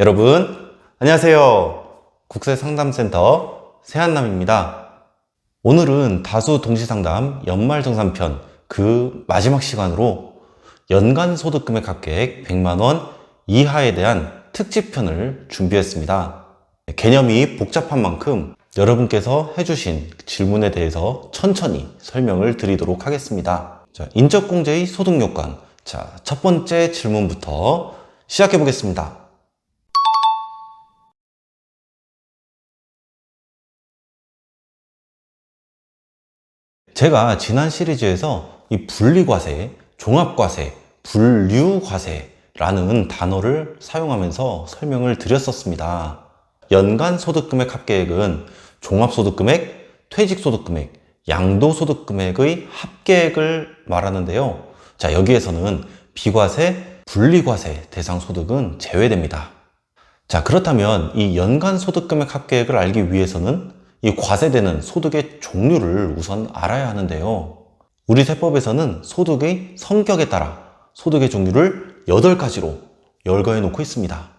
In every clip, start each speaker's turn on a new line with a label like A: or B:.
A: 여러분, 안녕하세요. 국세상담센터 세한남입니다. 오늘은 다수 동시상담 연말정산편 그 마지막 시간으로 연간 소득금액 합계액 100만원 이하에 대한 특집편을 준비했습니다. 개념이 복잡한 만큼 여러분께서 해주신 질문에 대해서 천천히 설명을 드리도록 하겠습니다. 자, 인적공제의 소득요건. 자, 첫 번째 질문부터 시작해 보겠습니다. 제가 지난 시리즈에서 이 분리과세, 종합과세, 분류과세라는 단어를 사용하면서 설명을 드렸었습니다. 연간 소득금액 합계액은 종합소득금액, 퇴직소득금액, 양도소득금액의 합계액을 말하는데요. 자, 여기에서는 비과세, 분리과세 대상 소득은 제외됩니다. 자, 그렇다면 이 연간 소득금액 합계액을 알기 위해서는 이 과세되는 소득의 종류를 우선 알아야 하는데요. 우리 세법에서는 소득의 성격에 따라 소득의 종류를 8가지로 열거해 놓고 있습니다.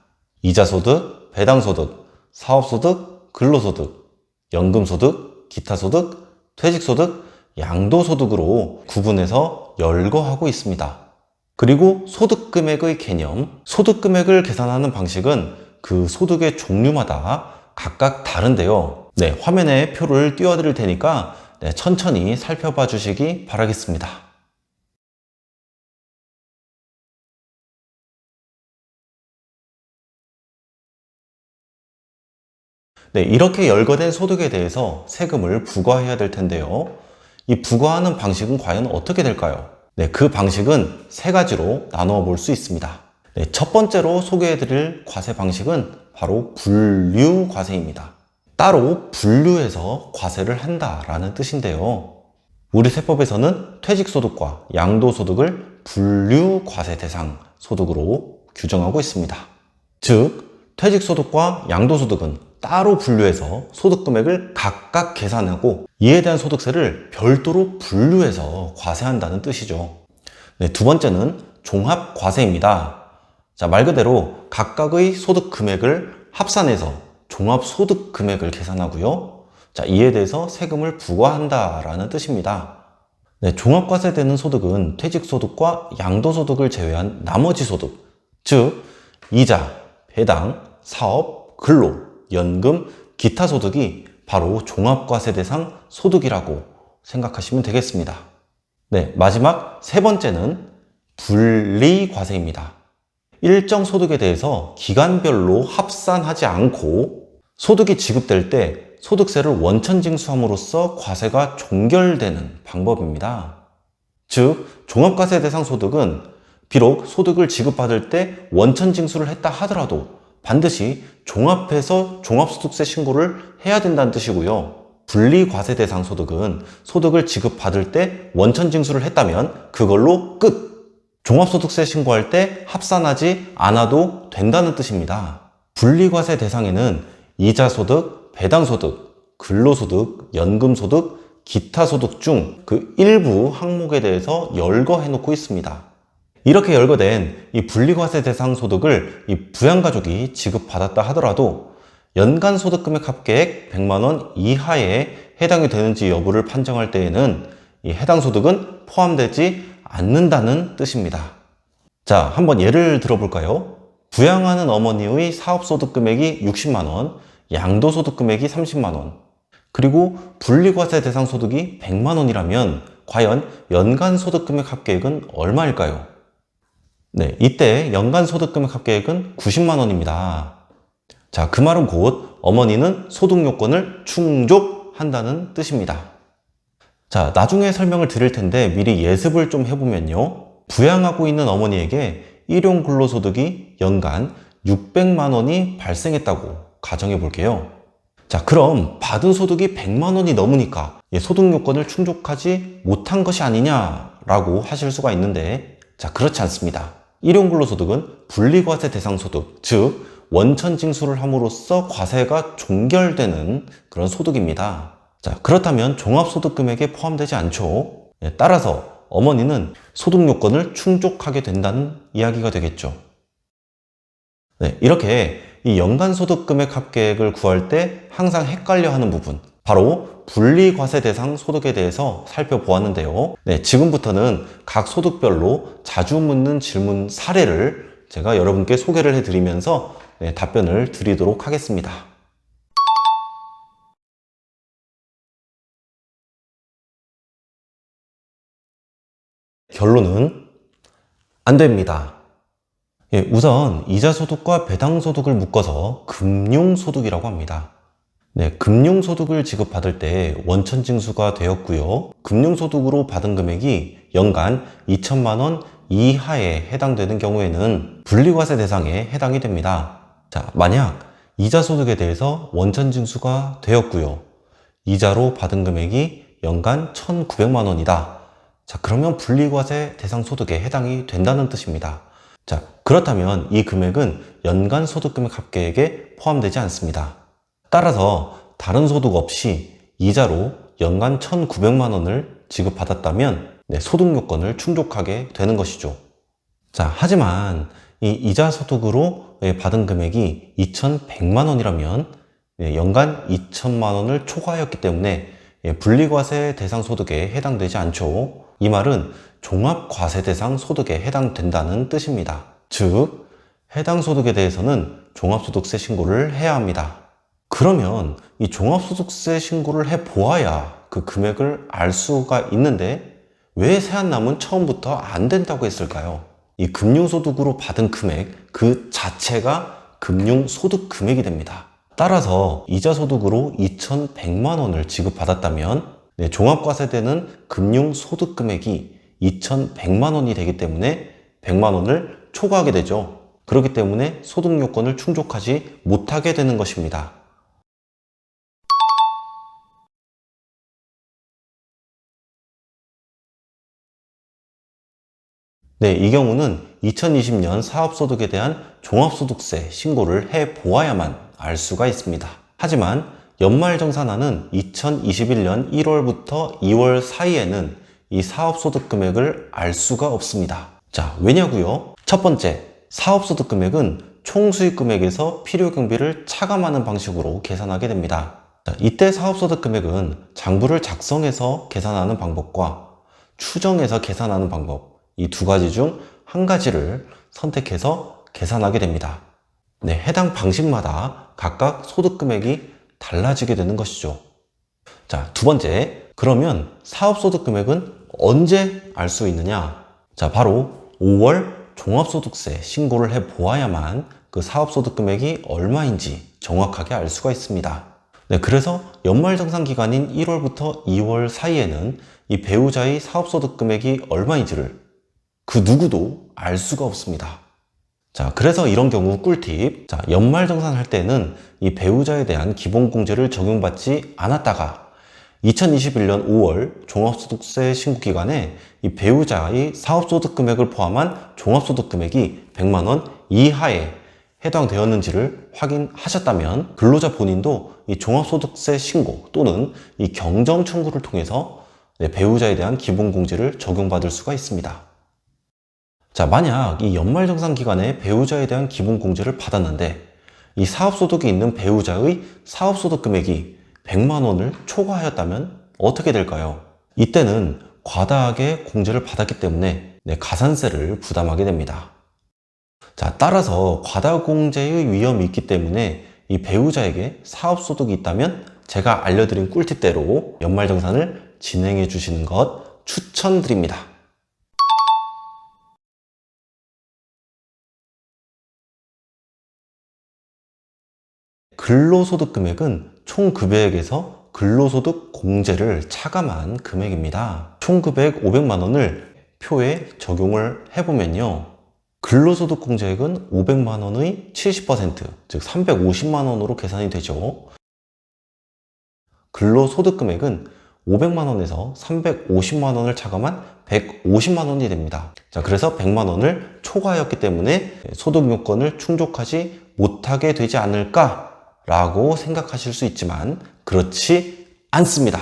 A: 이자소득, 배당소득, 사업소득, 근로소득, 연금소득, 기타소득, 퇴직소득, 양도소득으로 구분해서 열거하고 있습니다. 그리고 소득금액의 개념, 소득금액을 계산하는 방식은 그 소득의 종류마다 각각 다른데요. 네, 화면에 표를 띄워드릴 테니까 네, 천천히 살펴봐 주시기 바라겠습니다. 네, 이렇게 열거된 소득에 대해서 세금을 부과해야 될 텐데요. 이 부과하는 방식은 과연 어떻게 될까요? 네, 그 방식은 세 가지로 나누어 볼 수 있습니다. 네, 첫 번째로 소개해 드릴 과세 방식은 바로 분류 과세입니다. 따로 분류해서 과세를 한다라는 뜻인데요. 우리 세법에서는 퇴직소득과 양도소득을 분류 과세 대상 소득으로 규정하고 있습니다. 즉, 퇴직소득과 양도소득은 따로 분류해서 소득금액을 각각 계산하고 이에 대한 소득세를 별도로 분류해서 과세한다는 뜻이죠. 네, 두 번째는 종합과세입니다. 자, 말 그대로 각각의 소득 금액을 합산해서 종합 소득 금액을 계산하고요. 자, 이에 대해서 세금을 부과한다라는 뜻입니다. 네, 종합과세되는 소득은 퇴직소득과 양도소득을 제외한 나머지 소득, 즉, 이자, 배당, 사업, 근로, 연금, 기타 소득이 바로 종합과세 대상 소득이라고 생각하시면 되겠습니다. 네, 마지막 세 번째는 분리과세입니다. 일정 소득에 대해서 기간별로 합산하지 않고 소득이 지급될 때 소득세를 원천징수함으로써 과세가 종결되는 방법입니다. 즉, 종합과세 대상 소득은 비록 소득을 지급받을 때 원천징수를 했다 하더라도 반드시 종합해서 종합소득세 신고를 해야 된다는 뜻이고요. 분리과세 대상 소득은 소득을 지급받을 때 원천징수를 했다면 그걸로 끝! 종합소득세 신고할 때 합산하지 않아도 된다는 뜻입니다. 분리과세 대상에는 이자소득, 배당소득, 근로소득, 연금소득, 기타 소득 중 그 일부 항목에 대해서 열거해 놓고 있습니다. 이렇게 열거된 이 분리과세 대상 소득을 이 부양가족이 지급받았다 하더라도 연간 소득금액 합계액 100만원 이하에 해당이 되는지 여부를 판정할 때에는 이 해당 소득은 포함되지 않는다는 뜻입니다. 자, 한번 예를 들어볼까요? 부양하는 어머니의 사업소득 금액이 60만원, 양도소득 금액이 30만 원, 그리고 분리과세 대상 소득이 100만 원이라면 과연 연간 소득 금액 합계액은 얼마일까요? 네, 이때 연간 소득 금액 합계액은 90만 원입니다. 자, 그 말은 곧 어머니는 소득 요건을 충족한다는 뜻입니다. 자, 나중에 설명을 드릴 텐데 미리 예습을 좀 해보면요. 부양하고 있는 어머니에게 일용 근로소득이 연간 600만 원이 발생했다고 가정해 볼게요. 자, 그럼 받은 소득이 100만 원이 넘으니까 소득 요건을 충족하지 못한 것이 아니냐라고 하실 수가 있는데, 자, 그렇지 않습니다. 일용 근로소득은 분리과세 대상 소득, 즉 원천 징수를 함으로써 과세가 종결되는 그런 소득입니다. 자, 그렇다면 종합소득 금액에 포함되지 않죠. 예, 따라서 어머니는 소득 요건을 충족하게 된다는 이야기가 되겠죠. 네, 이렇게 이 연간 소득 금액 합계액을 구할 때 항상 헷갈려 하는 부분. 바로 분리과세 대상 소득에 대해서 살펴보았는데요. 네, 지금부터는 각 소득별로 자주 묻는 질문 사례를 제가 여러분께 소개를 해드리면서 네, 답변을 드리도록 하겠습니다. 결론은 안 됩니다. 예, 우선 이자 소득과 배당 소득을 묶어서 금융 소득이라고 합니다. 네, 금융 소득을 지급받을 때 원천 징수가 되었고요. 금융 소득으로 받은 금액이 연간 2천만 원 이하에 해당되는 경우에는 분리과세 대상에 해당이 됩니다. 자, 만약 이자 소득에 대해서 원천 징수가 되었고요. 이자로 받은 금액이 연간 1,900만 원이다. 자, 그러면 분리과세 대상 소득에 해당이 된다는 뜻입니다. 자, 그렇다면 이 금액은 연간 소득금액 합계액에 포함되지 않습니다. 따라서 다른 소득 없이 이자로 연간 1,900만 원을 지급받았다면 네, 소득 요건을 충족하게 되는 것이죠. 자, 하지만 이 이자 소득으로 예, 받은 금액이 2,100만 원이라면 예, 연간 2천만 원을 초과하였기 때문에 예, 분리과세 대상 소득에 해당되지 않죠. 이 말은 종합과세 대상 소득에 해당된다는 뜻입니다. 즉, 해당 소득에 대해서는 종합소득세 신고를 해야 합니다. 그러면 이 종합소득세 신고를 해 보아야 그 금액을 알 수가 있는데 왜 세안남은 처음부터 안 된다고 했을까요? 이 금융소득으로 받은 금액 그 자체가 금융소득 금액이 됩니다. 따라서 이자소득으로 2,100만 원을 지급받았다면 네, 종합과세되는 금융소득 금액이 2,100만 원이 되기 때문에 100만 원을 초과하게 되죠. 그렇기 때문에 소득 요건을 충족하지 못하게 되는 것입니다. 네, 이 경우는 2020년 사업소득에 대한 종합소득세 신고를 해 보아야만 알 수가 있습니다. 하지만 연말정산하는 2021년 1월부터 2월 사이에는 이 사업소득 금액을 알 수가 없습니다. 자, 왜냐고요? 첫 번째, 사업소득 금액은 총수익 금액에서 필요 경비를 차감하는 방식으로 계산하게 됩니다. 자, 이때 사업소득 금액은 장부를 작성해서 계산하는 방법과 추정해서 계산하는 방법, 이 두 가지 중 한 가지를 선택해서 계산하게 됩니다. 네, 해당 방식마다 각각 소득 금액이 달라지게 되는 것이죠. 자, 두 번째. 그러면 사업 소득 금액은 언제 알 수 있느냐? 자, 바로 5월 종합소득세 신고를 해 보아야만 그 사업소득 금액이 얼마인지 정확하게 알 수가 있습니다. 네, 그래서 연말정산 기간인 1월부터 2월 사이에는 이 배우자의 사업소득 금액이 얼마인지를 그 누구도 알 수가 없습니다. 자, 그래서 이런 경우 꿀팁. 자, 연말정산 할 때는 이 배우자에 대한 기본공제를 적용받지 않았다가 2021년 5월 종합소득세 신고 기간에 이 배우자의 사업소득 금액을 포함한 종합소득 금액이 100만원 이하에 해당되었는지를 확인하셨다면 근로자 본인도 이 종합소득세 신고 또는 이 경정 청구를 통해서 네, 배우자에 대한 기본공제를 적용받을 수가 있습니다. 자, 만약 이 연말정산 기간에 배우자에 대한 기본공제를 받았는데 이 사업소득이 있는 배우자의 사업소득 금액이 100만 원을 초과하였다면 어떻게 될까요? 이때는 과다하게 공제를 받았기 때문에 네, 가산세를 부담하게 됩니다. 자, 따라서 과다공제의 위험이 있기 때문에 이 배우자에게 사업소득이 있다면 제가 알려드린 꿀팁대로 연말정산을 진행해 주시는 것 추천드립니다. 근로소득 금액은 총 급여액에서 근로소득 공제를 차감한 금액입니다. 총 급여액 500만 원을 표에 적용을 해보면요. 근로소득 공제액은 500만 원의 70%, 즉 350만 원으로 계산이 되죠. 근로소득 금액은 500만 원에서 350만 원을 차감한 150만 원이 됩니다. 자, 그래서 100만 원을 초과하였기 때문에 소득 요건을 충족하지 못하게 되지 않을까 라고 생각하실 수 있지만 그렇지 않습니다.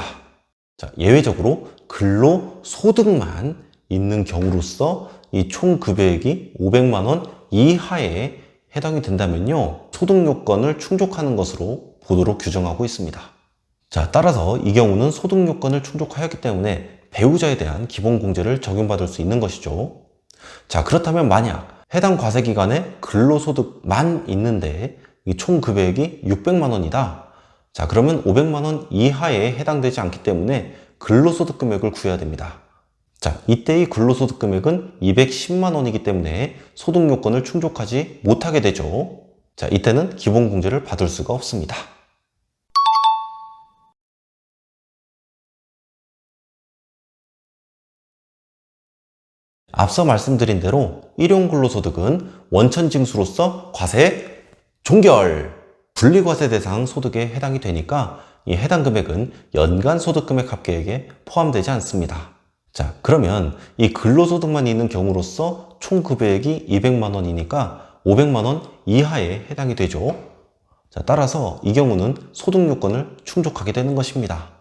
A: 자, 예외적으로 근로 소득만 있는 경우로서 이 총 급여액이 500만 원 이하에 해당이 된다면요. 소득 요건을 충족하는 것으로 보도록 규정하고 있습니다. 자, 따라서 이 경우는 소득 요건을 충족하였기 때문에 배우자에 대한 기본 공제를 적용받을 수 있는 것이죠. 자, 그렇다면 만약 해당 과세 기간에 근로소득만 있는데 이 총 금액이 600만 원이다. 자, 그러면 500만 원 이하에 해당되지 않기 때문에 근로소득 금액을 구해야 됩니다. 자, 이때의 근로소득 금액은 210만 원이기 때문에 소득 요건을 충족하지 못하게 되죠. 자, 이때는 기본 공제를 받을 수가 없습니다. 앞서 말씀드린 대로 일용 근로소득은 원천 징수로서 과세 종결 분리과세 대상 소득에 해당이 되니까 이 해당 금액은 연간 소득 금액 합계액에 포함되지 않습니다. 자, 그러면 이 근로소득만 있는 경우로서 총 급여액이 200만 원이니까 500만 원 이하에 해당이 되죠. 자, 따라서 이 경우는 소득 요건을 충족하게 되는 것입니다.